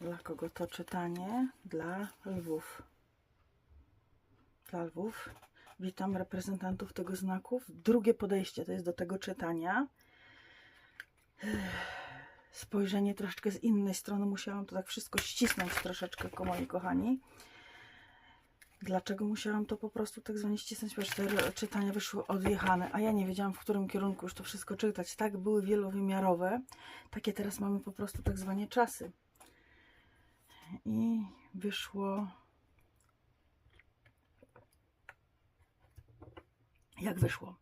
Dla kogo to czytanie? Dla lwów. Dla lwów. Witam reprezentantów tego znaków. Drugie podejście to jest do tego czytania. Spojrzenie troszeczkę z innej strony. Musiałam to tak wszystko ścisnąć troszeczkę, moi kochani. Dlaczego musiałam to po prostu tak zwanie ścisnąć? Ponieważ te czytania wyszły odjechane, a ja nie wiedziałam, w którym kierunku już to wszystko czytać. Tak, były wielowymiarowe. Takie teraz mamy po prostu tak zwanie czasy. I wyszło. Jak wyszło.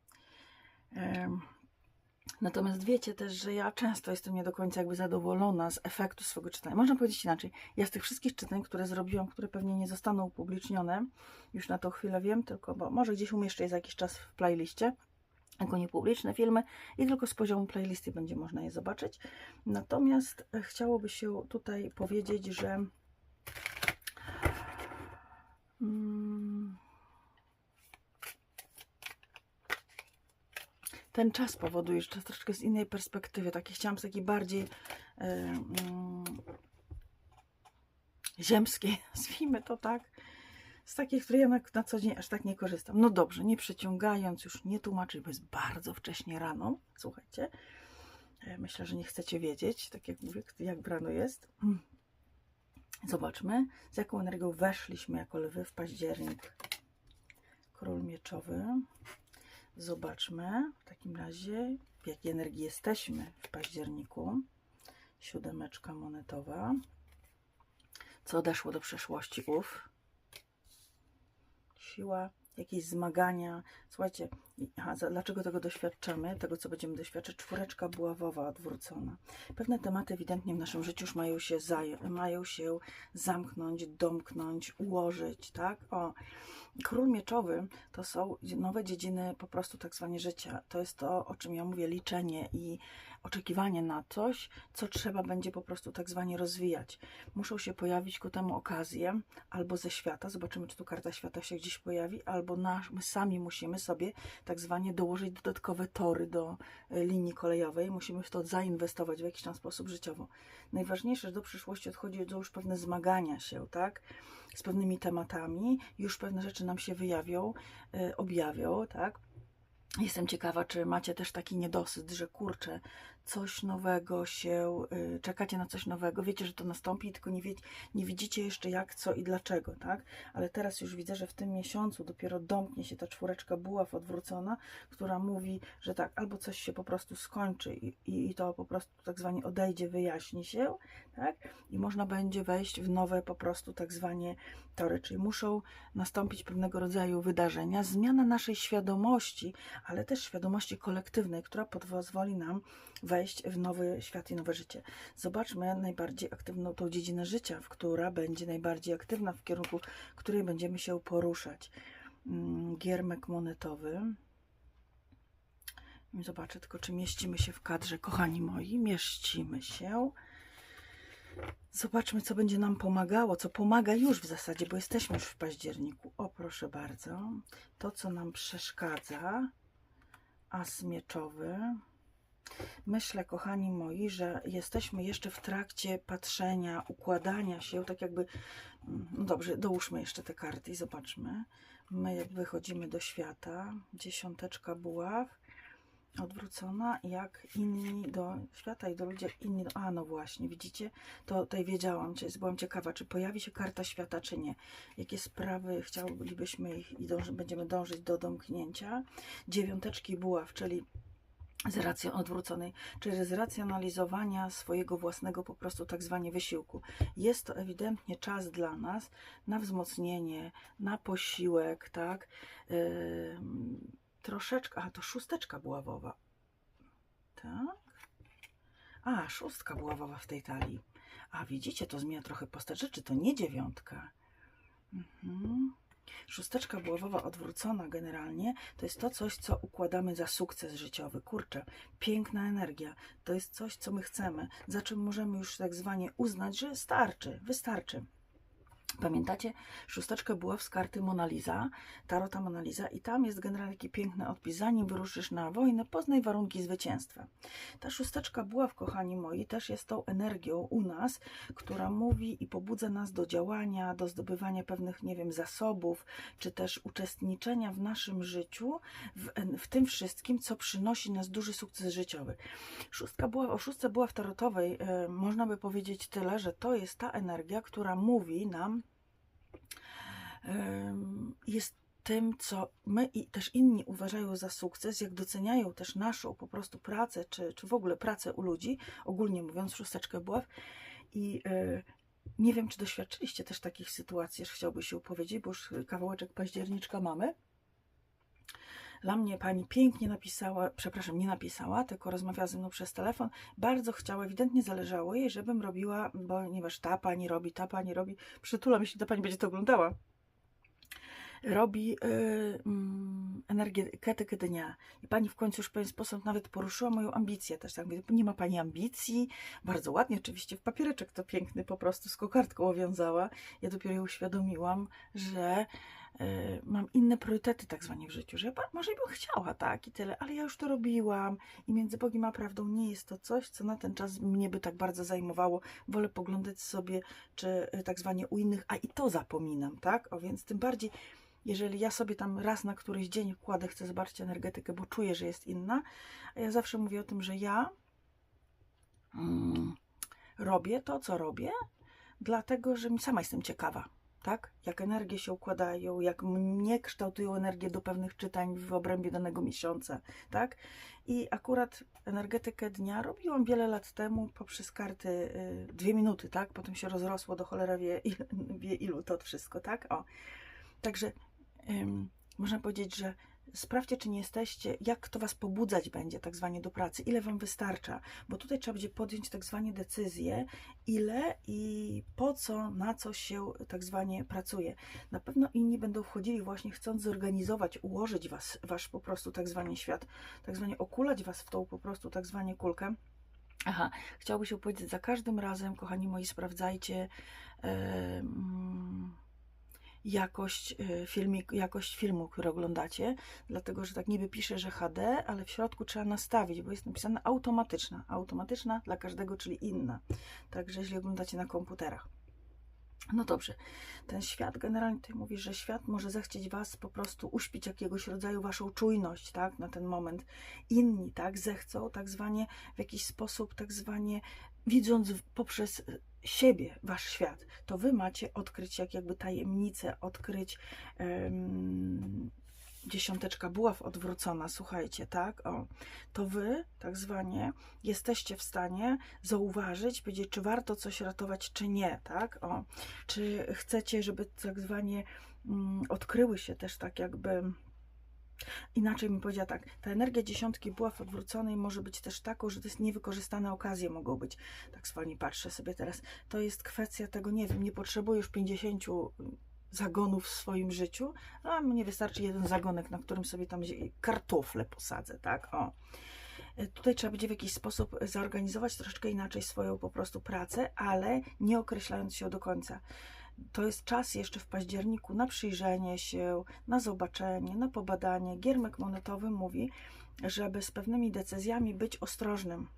Natomiast wiecie też, że ja często jestem nie do końca jakby zadowolona z efektu swojego czytania. Można powiedzieć inaczej. Ja z tych wszystkich czytań, które zrobiłam, które pewnie nie zostaną upublicznione, już na tą chwilę wiem, tylko bo może gdzieś umieszczę je za jakiś czas w playliście, jako niepubliczne filmy i tylko z poziomu playlisty będzie można je zobaczyć. Natomiast e, chciałoby się tutaj powiedzieć, że mm, ten czas powoduje, że to troszeczkę z innej perspektywy. Takie chciałam z takiej bardziej e, mm, ziemskiej, nazwijmy to tak. Z takiej, której ja na, na co dzień aż tak nie korzystam. No dobrze, nie przeciągając, już nie tłumaczyć, bo jest bardzo wcześnie rano. Słuchajcie, e, myślę, że nie chcecie wiedzieć, tak jak mówię, jak rano jest. Mm. Zobaczmy, z jaką energią weszliśmy jako lwy w październik. Król mieczowy. Zobaczmy w takim razie, w jakiej energii jesteśmy w październiku. Siódemeczka monetowa. Co odeszło do przeszłości? Ów. Siła, jakieś zmagania. Słuchajcie, aha, dlaczego tego doświadczamy? Tego, co będziemy doświadczać. Czwóreczka buławowa odwrócona. Pewne tematy ewidentnie w naszym życiu już mają się, mają się zamknąć, domknąć, ułożyć, tak? O, Król Mieczowy to są nowe dziedziny po prostu tak zwane życia. To jest to, o czym ja mówię, liczenie i oczekiwanie na coś, co trzeba będzie po prostu tak zwanie rozwijać. Muszą się pojawić ku temu okazje albo ze świata, zobaczymy, czy tu karta świata się gdzieś pojawi, albo nasz, my sami musimy sobie tak zwanie dołożyć dodatkowe tory do e, linii kolejowej. Musimy w to zainwestować w jakiś tam sposób życiowo. Najważniejsze, że do przyszłości odchodzi już pewne zmagania się, tak? z pewnymi tematami, już pewne rzeczy nam się wyjawią, y, objawią, tak? Jestem ciekawa, czy macie też taki niedosyt, że kurczę, coś nowego się, y, czekacie na coś nowego, wiecie, że to nastąpi, tylko nie, wie, nie widzicie jeszcze jak, co i dlaczego, tak? Ale teraz już widzę, że w tym miesiącu dopiero domknie się ta czwóreczka buław odwrócona, która mówi, że tak, albo coś się po prostu skończy i, i, to po prostu tak zwanie odejdzie, wyjaśni się, tak? I można będzie wejść w nowe po prostu tak zwanie tory, czyli muszą nastąpić pewnego rodzaju wydarzenia, zmiana naszej świadomości, ale też świadomości kolektywnej, która pozwoli nam wejść w nowy świat i nowe życie. Zobaczmy najbardziej aktywną tą dziedzinę życia, w która będzie najbardziej aktywna, w kierunku której będziemy się poruszać. Mm, Giermek monetowy. Zobaczę tylko, czy mieścimy się w kadrze, kochani moi. Mieścimy się. Zobaczmy, co będzie nam pomagało, co pomaga już w zasadzie, bo jesteśmy już w październiku. O, proszę bardzo. To, co nam przeszkadza, as mieczowy. Myślę, kochani moi, że jesteśmy jeszcze w trakcie patrzenia, układania się, tak jakby. No dobrze, dołóżmy jeszcze te karty i zobaczmy. My wychodzimy do świata, dziesiąteczka buław, odwrócona, jak inni do świata i do ludzi, inni. Do... A, no właśnie, widzicie? To tutaj wiedziałam, czy byłam ciekawa, czy pojawi się karta świata, czy nie. Jakie sprawy chcielibyśmy ich i dąży, będziemy dążyć do domknięcia. Dziewiąteczki buław, czyli z racją odwróconej, czyli z racjonalizowania swojego własnego po prostu tak zwanie wysiłku. Jest to ewidentnie czas dla nas na wzmocnienie, na posiłek, tak? Yy, troszeczkę, a to szósteczka buławowa. Tak? A, szóstka buławowa w tej talii. A widzicie, to zmienia trochę postać rzeczy, to nie dziewiątka. Mhm. Szósteczka buławowa odwrócona generalnie to jest to coś, co układamy za sukces życiowy. Kurczę, piękna energia. To jest coś, co my chcemy, za czym możemy już tak zwanie uznać, że starczy, wystarczy. Pamiętacie? Szósteczkę była z karty Mona Lisa, Tarota Mona Lisa i tam jest generalnie taki piękny odpis. Zanim wyruszysz na wojnę, poznaj warunki zwycięstwa. Ta szósteczka była, kochani moi, też jest tą energią u nas, która mówi i pobudza nas do działania, do zdobywania pewnych, nie wiem, zasobów, czy też uczestniczenia w naszym życiu, w, w tym wszystkim, co przynosi nas duży sukces życiowy. Szóstka była, o szóstce była w tarotowej, e, można by powiedzieć tyle, że to jest ta energia, która mówi nam, jest tym, co my i też inni uważają za sukces, jak doceniają też naszą po prostu pracę, czy, czy w ogóle pracę u ludzi, ogólnie mówiąc, szósteczkę buław. I yy, nie wiem, czy doświadczyliście też takich sytuacji, że chciałby się opowiedzieć, bo już kawałeczek październiczka mamy. Dla mnie pani pięknie napisała, przepraszam, nie napisała, tylko rozmawiała ze mną przez telefon. Bardzo chciała, ewidentnie zależało jej, żebym robiła, ponieważ ta pani robi, ta pani robi, przytulam, jeśli ta pani będzie to oglądała robi yy, mm, energetykę dnia. I pani w końcu już w pewien sposób nawet poruszyła moją ambicję. Też tak mówię, nie ma pani ambicji. Bardzo ładnie, oczywiście w papiereczek to piękny po prostu z kokardką owiązała. Ja dopiero jej uświadomiłam, że mam inne priorytety tak zwane w życiu, że może bym chciała tak i tyle, ale ja już to robiłam i między Bogiem a prawdą nie jest to coś, co na ten czas mnie by tak bardzo zajmowało. Wolę poglądać sobie, czy y, tak zwanie u innych, a i to zapominam, tak? O więc tym bardziej jeżeli ja sobie tam raz na któryś dzień wkładę, chcę zobaczyć energetykę, bo czuję, że jest inna, a ja zawsze mówię o tym, że ja mm, robię to, co robię, dlatego, że sama jestem ciekawa, tak? Jak energie się układają, jak mnie kształtują energie do pewnych czytań w obrębie danego miesiąca, tak? I akurat energetykę dnia robiłam wiele lat temu poprzez karty y, dwie minuty, tak? Potem się rozrosło do cholera wie, wie ilu to wszystko, tak? O. Także można powiedzieć, że sprawdźcie, czy nie jesteście, jak to Was pobudzać będzie, tak zwanie do pracy, ile Wam wystarcza, bo tutaj trzeba będzie podjąć tak zwanie decyzję, ile i po co, na co się tak zwanie pracuje. Na pewno inni będą wchodzili właśnie chcąc zorganizować, ułożyć Was, Wasz po prostu tak zwanie świat, tak zwanie okulać Was w tą po prostu tak zwanie kulkę. Aha, chciałbym się powiedzieć, za każdym razem, kochani moi, sprawdzajcie. Yy, jakość, y, filmik, jakość filmu, który oglądacie, dlatego że tak niby pisze, że HD, ale w środku trzeba nastawić, bo jest napisane automatyczna. Automatyczna dla każdego, czyli inna. Także jeśli oglądacie na komputerach. No dobrze, ten świat generalnie tutaj mówi, że świat może zechcieć was po prostu uśpić jakiegoś rodzaju waszą czujność, tak, na ten moment. Inni, tak, zechcą tak zwanie w jakiś sposób, tak zwanie widząc poprzez siebie, wasz świat, to wy macie odkryć jak jakby tajemnicę, odkryć um, dziesiąteczka buław odwrócona, słuchajcie, tak, o, to wy, tak zwanie, jesteście w stanie zauważyć, powiedzieć, czy warto coś ratować, czy nie, tak, o, czy chcecie, żeby tak zwanie um, odkryły się też tak jakby Inaczej mi powiedziała tak, ta energia dziesiątki buław odwróconej może być też taką, że to jest niewykorzystane okazje mogą być. Tak zwolni patrzę sobie teraz. To jest kwestia tego, nie wiem, nie potrzebujesz 50 zagonów w swoim życiu, a mnie wystarczy jeden zagonek, na którym sobie tam kartofle posadzę, tak? O. Tutaj trzeba będzie w jakiś sposób zorganizować troszeczkę inaczej swoją po prostu pracę, ale nie określając się do końca to jest czas jeszcze w październiku na przyjrzenie się, na zobaczenie, na pobadanie. Giermek monetowy mówi, żeby z pewnymi decyzjami być ostrożnym.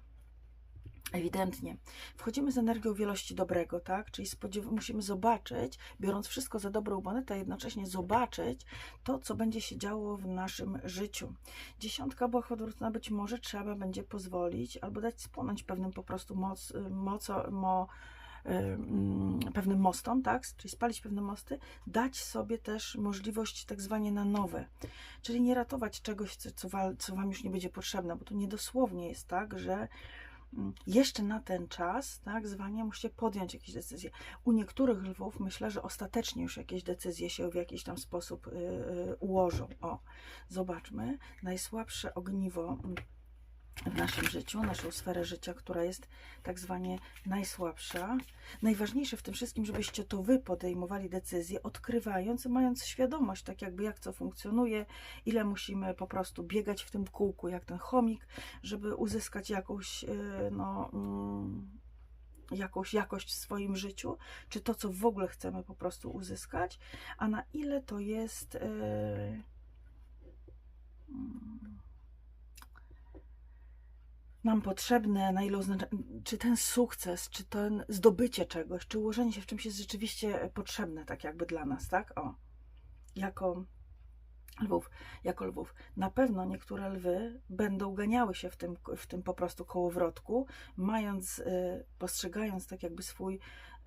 Ewidentnie. Wchodzimy z energią wielości dobrego, tak? Czyli musimy zobaczyć, biorąc wszystko za dobrą monetę, jednocześnie zobaczyć to, co będzie się działo w naszym życiu. Dziesiątka była odwrócona, być może trzeba będzie pozwolić albo dać spłonąć pewnym po prostu moc, moc, mo, pewnym mostom, tak? czyli spalić pewne mosty, dać sobie też możliwość tak zwanie na nowe, czyli nie ratować czegoś, co, co Wam już nie będzie potrzebne, bo to niedosłownie jest tak, że mm, jeszcze na ten czas, tak, zwanie musicie podjąć jakieś decyzje. U niektórych lwów myślę, że ostatecznie już jakieś decyzje się w jakiś tam sposób yy, ułożą. O, zobaczmy, najsłabsze ogniwo w naszym życiu, naszą sferę życia, która jest tak zwanie najsłabsza. Najważniejsze w tym wszystkim, żebyście to wy podejmowali decyzje, odkrywając, mając świadomość, tak jakby jak co funkcjonuje, ile musimy po prostu biegać w tym kółku, jak ten chomik, żeby uzyskać jakąś, y, no, mm, jakąś jakość w swoim życiu, czy to, co w ogóle chcemy po prostu uzyskać, a na ile to jest. Yy, nam potrzebne, na ile oznacza, czy ten sukces, czy ten zdobycie czegoś, czy ułożenie się w czymś jest rzeczywiście potrzebne, tak jakby dla nas, tak? O, jako lwów, jako lwów. Na pewno niektóre lwy będą ganiały się w tym, w tym po prostu kołowrotku, mając, y, postrzegając tak jakby swój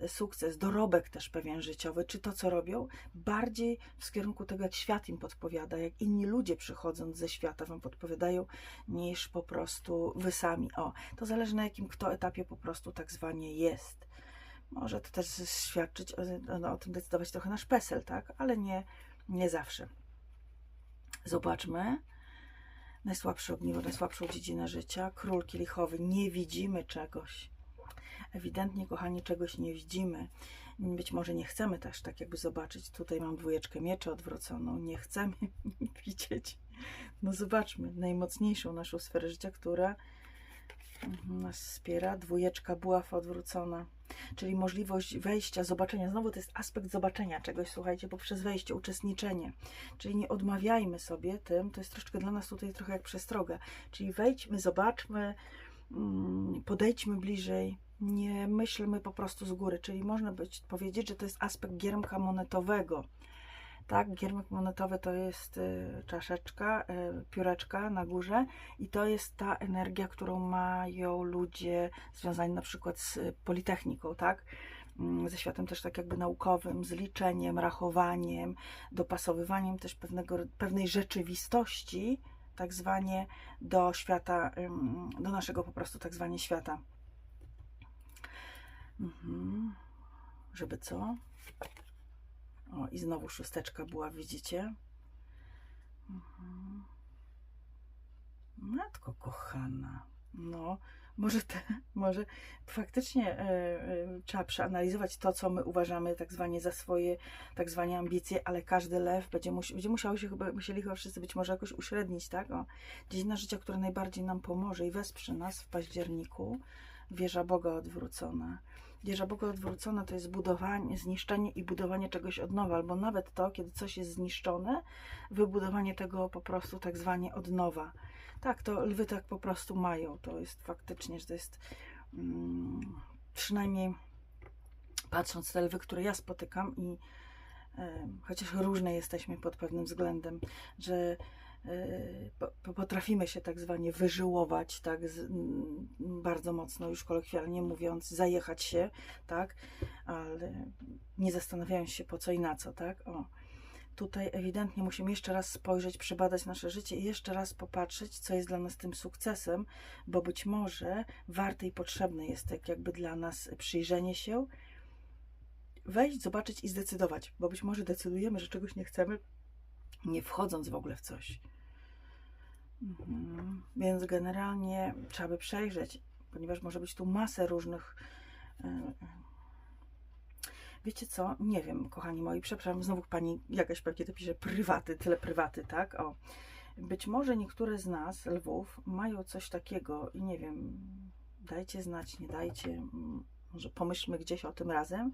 sukces, dorobek też pewien życiowy, czy to, co robią, bardziej w kierunku tego, jak świat im podpowiada, jak inni ludzie przychodząc ze świata wam podpowiadają, niż po prostu wy sami. O, to zależy na jakim kto etapie po prostu tak zwanie jest. Może to też świadczyć, no, o tym decydować trochę nasz PESEL, tak? Ale nie, nie zawsze. Zobaczmy. Najsłabsze ogniwo, najsłabszą dziedzinę życia. Król kielichowy. Nie widzimy czegoś ewidentnie, kochani, czegoś nie widzimy. Być może nie chcemy też tak jakby zobaczyć. Tutaj mam dwójeczkę mieczy odwróconą. Nie chcemy widzieć. No zobaczmy, najmocniejszą naszą sferę życia, która nas wspiera. Dwójeczka buław odwrócona. Czyli możliwość wejścia, zobaczenia. Znowu to jest aspekt zobaczenia czegoś, słuchajcie, poprzez wejście, uczestniczenie. Czyli nie odmawiajmy sobie tym. To jest troszeczkę dla nas tutaj trochę jak przestroga. Czyli wejdźmy, zobaczmy, mm, podejdźmy bliżej, nie myślmy po prostu z góry, czyli można być, powiedzieć, że to jest aspekt giermka monetowego. Tak, giermek monetowy to jest y, czaszeczka, y, pióreczka na górze i to jest ta energia, którą mają ludzie związani na przykład z Politechniką, tak? Mm, ze światem też tak jakby naukowym, z liczeniem, rachowaniem, dopasowywaniem też pewnego, pewnej rzeczywistości, tak zwanie do świata, do naszego po prostu tak zwanie świata Mhm. Żeby co? O, i znowu szósteczka była, widzicie? Mhm. Matko kochana. No, może, te, może faktycznie e, e, trzeba przeanalizować to, co my uważamy tak zwanie za swoje tak zwanie ambicje, ale każdy lew będzie, musi, będzie musiał się chyba, musieli chyba wszyscy być może jakoś uśrednić, tak? Dziedzina życia, która najbardziej nam pomoże i wesprze nas w październiku, wieża Boga odwrócona. Wieża Boga odwrócona to jest budowanie, zniszczenie i budowanie czegoś od nowa, albo nawet to, kiedy coś jest zniszczone, wybudowanie tego po prostu tak zwanie od nowa. Tak, to lwy tak po prostu mają. To jest faktycznie, że to jest mm, przynajmniej patrząc te lwy, które ja spotykam i e, chociaż różne jesteśmy pod pewnym względem, że potrafimy się tak zwanie wyżyłować, tak, bardzo mocno, już kolokwialnie mówiąc, zajechać się, tak, ale nie zastanawiając się po co i na co, tak, o. Tutaj ewidentnie musimy jeszcze raz spojrzeć, przebadać nasze życie i jeszcze raz popatrzeć, co jest dla nas tym sukcesem, bo być może warte i potrzebne jest tak jakby dla nas przyjrzenie się, wejść, zobaczyć i zdecydować, bo być może decydujemy, że czegoś nie chcemy, nie wchodząc w ogóle w coś. Mhm. Więc generalnie trzeba by przejrzeć, ponieważ może być tu masę różnych. E, wiecie co? Nie wiem, kochani moi, przepraszam, znowu pani jakaś pewnie to pisze prywaty, tyle prywaty, tak? O. Być może niektóre z nas, lwów, mają coś takiego i nie wiem, dajcie znać, nie dajcie, może pomyślmy gdzieś o tym razem.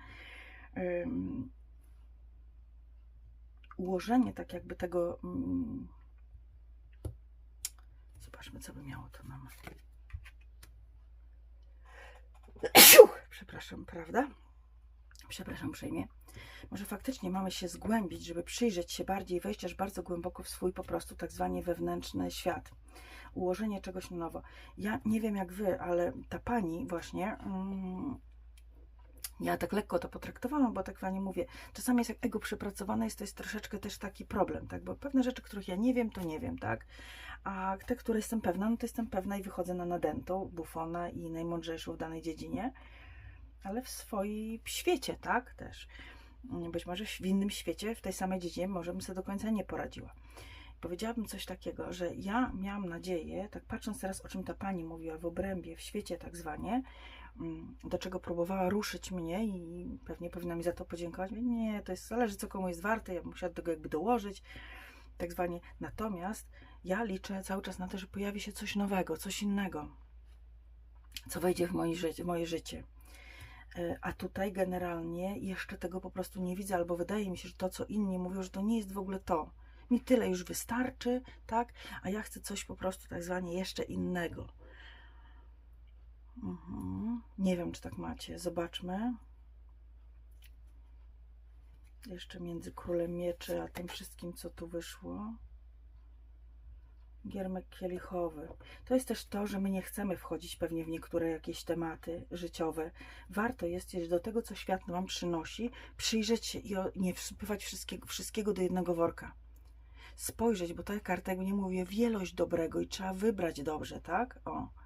Ułożenie tak jakby tego um, Zobaczmy, co by miało to nam. Przepraszam, prawda? Przepraszam uprzejmie. Może faktycznie mamy się zgłębić, żeby przyjrzeć się bardziej, wejść aż bardzo głęboko w swój po prostu tak zwany wewnętrzny świat. Ułożenie czegoś na nowo. Ja nie wiem jak wy, ale ta pani właśnie mm, ja tak lekko to potraktowałam, bo tak Wam mówię, czasami jest jak ego przepracowane jest, to jest troszeczkę też taki problem, tak, bo pewne rzeczy, których ja nie wiem, to nie wiem, tak, a te, które jestem pewna, no to jestem pewna i wychodzę na nadętą, bufona i najmądrzejszą w danej dziedzinie, ale w swoim świecie, tak, też. Być może w innym świecie, w tej samej dziedzinie, może bym sobie do końca nie poradziła. Powiedziałabym coś takiego, że ja miałam nadzieję, tak patrząc teraz, o czym ta pani mówiła w obrębie, w świecie tak zwanie, Mm, do czego próbowała ruszyć mnie i pewnie powinna mi za to podziękować. Nie, to jest, zależy co komu jest warte, ja musiała do tego jakby dołożyć, tak zwanie. Natomiast ja liczę cały czas na to, że pojawi się coś nowego, coś innego, co wejdzie w moje życie. W moje życie. E, A tutaj generalnie jeszcze tego po prostu nie widzę, albo wydaje mi się, że to, co inni mówią, że to nie jest w ogóle to. Mi tyle już wystarczy, tak? A ja chcę coś po prostu tak zwanie jeszcze innego. Mhm. Nie wiem, czy tak macie. Zobaczmy. Jeszcze między królem mieczy a tym wszystkim, co tu wyszło. Giermek kielichowy. To jest też to, że my nie chcemy wchodzić pewnie w niektóre jakieś tematy życiowe. Warto jest, jeśli do tego, co świat nam przynosi, przyjrzeć się i nie wsypywać wszystkiego, wszystkiego do jednego worka. Spojrzeć, bo ta karta, jakby nie mówię, wielość dobrego i trzeba wybrać dobrze, tak? O.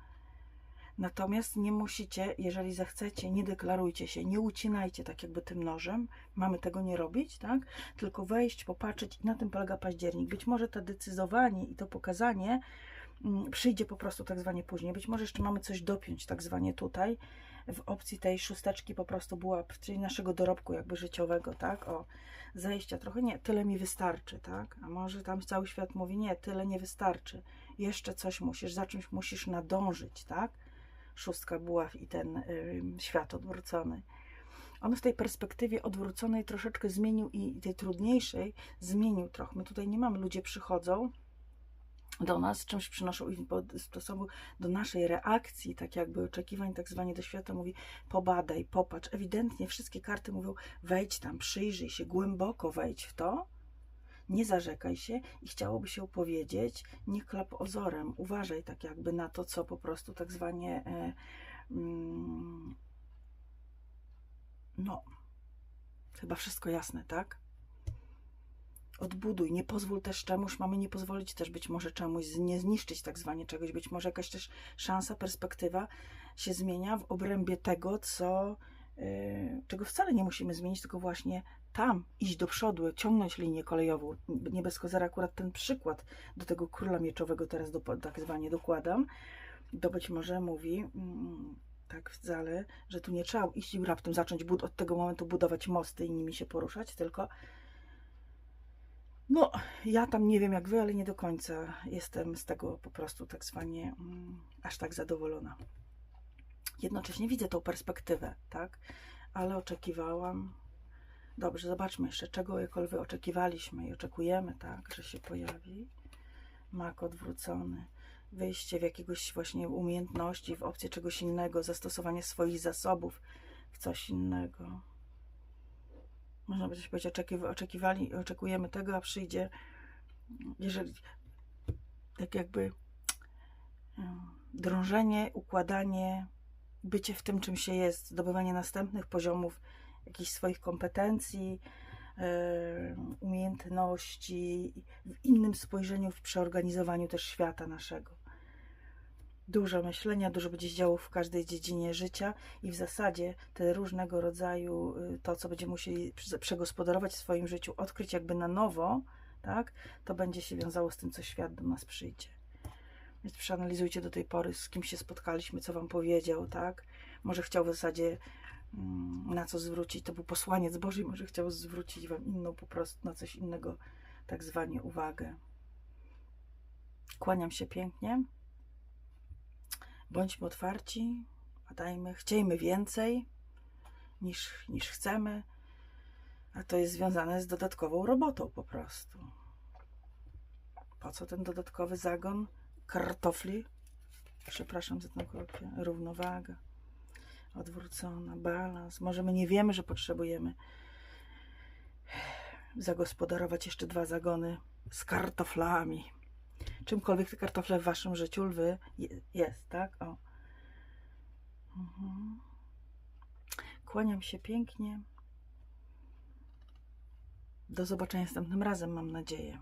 Natomiast nie musicie, jeżeli zechcecie, nie deklarujcie się, nie ucinajcie tak jakby tym nożem. Mamy tego nie robić, tak? Tylko wejść, popatrzeć i na tym polega październik. Być może to decyzowanie i to pokazanie mm, przyjdzie po prostu tak zwanie później. Być może jeszcze mamy coś dopiąć tak zwanie tutaj. W opcji tej szósteczki po prostu była, czyli naszego dorobku jakby życiowego, tak? O, zejścia trochę nie, tyle mi wystarczy, tak? A może tam cały świat mówi, nie, tyle nie wystarczy. Jeszcze coś musisz, za czymś musisz nadążyć, tak? Szóstka buław i ten świat odwrócony. On w tej perspektywie odwróconej troszeczkę zmienił i tej trudniejszej zmienił trochę. My tutaj nie mamy, ludzie przychodzą do nas, czymś przynoszą i stosunku do naszej reakcji, tak jakby oczekiwań, tak zwanie do świata mówi pobadaj, popatrz. Ewidentnie wszystkie karty mówią wejdź tam, przyjrzyj się, głęboko wejdź w to, nie zarzekaj się i chciałoby się powiedzieć, nie klap ozorem, uważaj tak jakby na to, co po prostu tak zwanie e, mm, no, chyba wszystko jasne, tak? Odbuduj, nie pozwól też czemuś, mamy nie pozwolić też być może czemuś, nie zniszczyć tak zwanie czegoś, być może jakaś też szansa, perspektywa się zmienia w obrębie tego, co, czego wcale nie musimy zmienić, tylko właśnie tam iść do przodu, ciągnąć linię kolejową. Nie bez kozera akurat ten przykład do tego króla mieczowego teraz do, tak zwanie dokładam. To być może mówi mm, tak wcale, że tu nie trzeba iść i raptem zacząć bud- od tego momentu budować mosty i nimi się poruszać, tylko no, ja tam nie wiem jak wy, ale nie do końca jestem z tego po prostu tak zwanie mm, aż tak zadowolona. Jednocześnie widzę tą perspektywę, tak? Ale oczekiwałam. Dobrze, zobaczmy jeszcze, czego jakkolwiek oczekiwaliśmy i oczekujemy, tak, że się pojawi. Mak odwrócony. Wyjście w jakiegoś właśnie umiejętności, w opcję czegoś innego, zastosowanie swoich zasobów w coś innego można by coś powiedzieć, oczekiwa- oczekiwali, oczekujemy tego, a przyjdzie, jeżeli tak jakby drążenie, układanie, bycie w tym, czym się jest, zdobywanie następnych poziomów jakichś swoich kompetencji, umiejętności, w innym spojrzeniu, w przeorganizowaniu też świata naszego. Dużo myślenia, dużo będzie się działo w każdej dziedzinie życia i w zasadzie te różnego rodzaju y, to, co będziemy musieli prze- przegospodarować w swoim życiu, odkryć jakby na nowo, tak, to będzie się wiązało z tym, co świat do nas przyjdzie. Więc przeanalizujcie do tej pory, z kim się spotkaliśmy, co wam powiedział, tak? Może chciał w zasadzie mm, na co zwrócić, to był posłaniec Boży, może chciał zwrócić wam inną po prostu, na coś innego, tak zwanie uwagę. Kłaniam się pięknie. Bądźmy otwarci, a dajmy, chciejmy więcej niż, niż chcemy, a to jest związane z dodatkową robotą po prostu. Po co ten dodatkowy zagon kartofli? Przepraszam za tę kolokwię. Równowaga, odwrócona, balans. Może my nie wiemy, że potrzebujemy zagospodarować jeszcze dwa zagony z kartoflami czymkolwiek te kartofle w waszym życiu lwy je- jest, tak? O. Mhm. Kłaniam się pięknie. Do zobaczenia następnym razem, mam nadzieję.